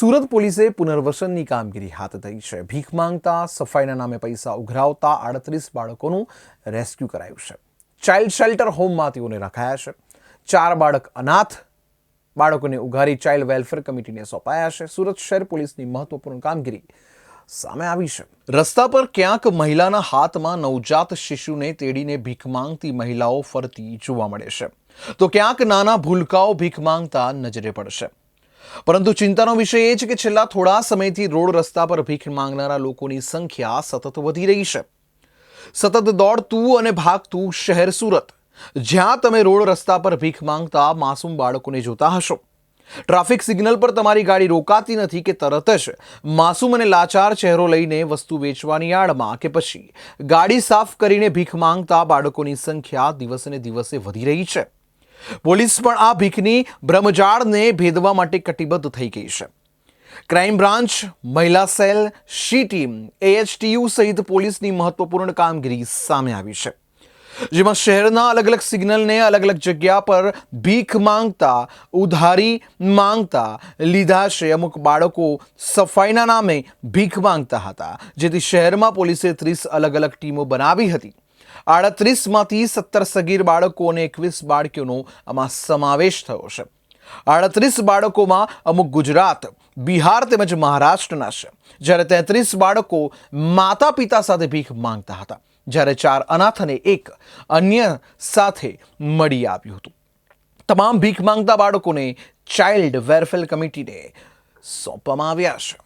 સુરત પોલીસે પુનર્વસનની કામગીરી હાથ ધરી છે. ભીખ માંગતા સફાઈના નામે પૈસા ઉઘરાવતા આડત્રીસ બાળકોનું રેસ્ક્યુ કરાયું છે. ચાઇલ્ડ શેલ્ટર હોમમાં તેઓને રખાયા છે. ચાર બાળક અનાથ બાળકોને ઉઘારી ચાઇલ્ડ વેલફેર કમિટીને સોંપાયા છે. સુરત શહેર પોલીસની મહત્વપૂર્ણ કામગીરી સામે આવી છે. રસ્તા પર ક્યાંક મહિલાના હાથમાં નવજાત શિશુને તેડીને ભીખ માંગતી મહિલાઓ ફરતી જોવા મળે છે. તો ક્યાંક નાના ભૂલકાઓ ભીખ માંગતા નજરે પડશે. પરંતુ ચિંતાનો વિષય એ છે કે છેલ્લા થોડા સમયથી રોડ રસ્તા પર ભીખ માંગનારા લોકોની સંખ્યા સતત વધી રહી છે. સતત દોડતું અને ભાગતું શહેર સુરત. જ્યાં તમે રોડ રસ્તા પર ભીખ માંગતા માસૂમ બાળકોને જોતા હશો. ટ્રાફિક સિગ્નલ પર તમારી ગાડી રોકાતી નથી કે તરત જ માસૂમ અને લાચાર ચહેરો લઈને વસ્તુ વેચવાની આડમાં કે પછી ગાડી સાફ કરીને ભીખ માંગતા બાળકોની સંખ્યા દિવસે ને દિવસે વધી રહી છે. પોલીસ પણ આ ભીખની બ્રહ્મજાળને ભેદવા માટે કટિબદ્ધ થઈ ગઈ છે. ક્રાઇમ બ્રાન્ચ, મહિલા સેલ, શી ટીમ, એએચટીયુ સહિત પોલીસની મહત્વપૂર્ણ કામગીરી સામે આવી છે. જેમાં શહેરના અલગ અલગ સિગ્નલને અલગ અલગ જગ્યા પર ભીખ માંગતા, ઉધારી માંગતા લીધા છે. અમુક બાળકો સફાઈના નામે ભીખ માંગતા હતા, જેથી શહેરમાં પોલીસે ત્રીસ અલગ અલગ ટીમો બનાવી હતી. આડત્રીસમાંથી સત્તર સગીર બાળકો અને એકવીસ બાળકીઓનો આમાં સમાવેશ થયો છે. આડત્રીસ બાળકોમાં અમુક ગુજરાત, બિહાર તેમજ મહારાષ્ટ્રના છે. જ્યારે તેત્રીસ બાળકો માતા પિતા સાથે ભીખ માંગતા હતા, જ્યારે ચાર અનાથ અને એક અન્ય સાથે મળી આવ્યું હતું. તમામ ભીખ માંગતા બાળકોને ચાઇલ્ડ વેલફેર કમિટીને સોંપવામાં આવ્યા છે.